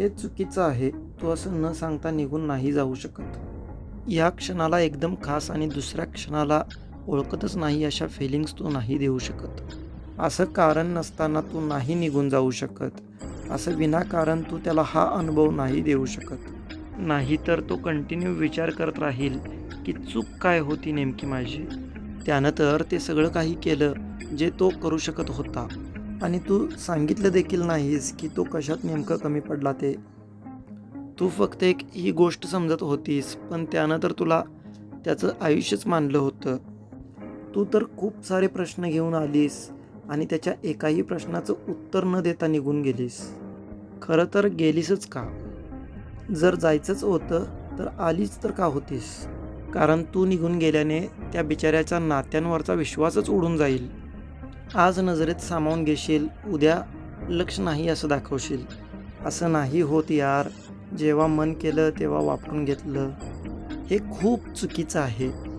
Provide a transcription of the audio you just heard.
हे चुकीचं आहे. तू असं न सांगता निघून नाही जाऊ शकत. या क्षणाला एकदम खास आणि दुसऱ्या क्षणाला ओळखतच नाही अशा फिलिंग्स तू नाही देऊ शकत. असं कारण नसताना तू नाही निघून जाऊ शकत. असं विनाकारण तू त्याला हा अनुभव नाही देऊ शकत. नाहीतर तो कंटिन्यू विचार करत राहील की चूक काय होती नेमकी माझी. त्यानं तर ते सगळं काही केलं जे तो करू शकत होता. आणि तू सांगितलं देखील नाहीस की तो कशात नेमकं कमी पडला ते. तू फक्त एक ही गोष्ट समजत होतीस पण त्यानं तर तुला त्याचं आयुष्यच मानलं होतं. तू तर खूप सारे प्रश्न घेऊन आलीस आणि त्याच्या एकाही प्रश्नाचं उत्तर न देता निघून गेलीस. खरं तर गेलीसच का? जर जायचंच होतं तर आलीच तर का होतीस? कारण तू निघून गेल्याने त्या बिचाऱ्याच्या नात्यांवरचा विश्वासच उडून जाईल. आज नजरेत सामावून घेशील उद्या लक्ष नाही असं दाखवशील. असं नाही होत यार. जेव्हा मन केलं तेव्हा वापरून घेतलं. हे खूप चुकीचं आहे.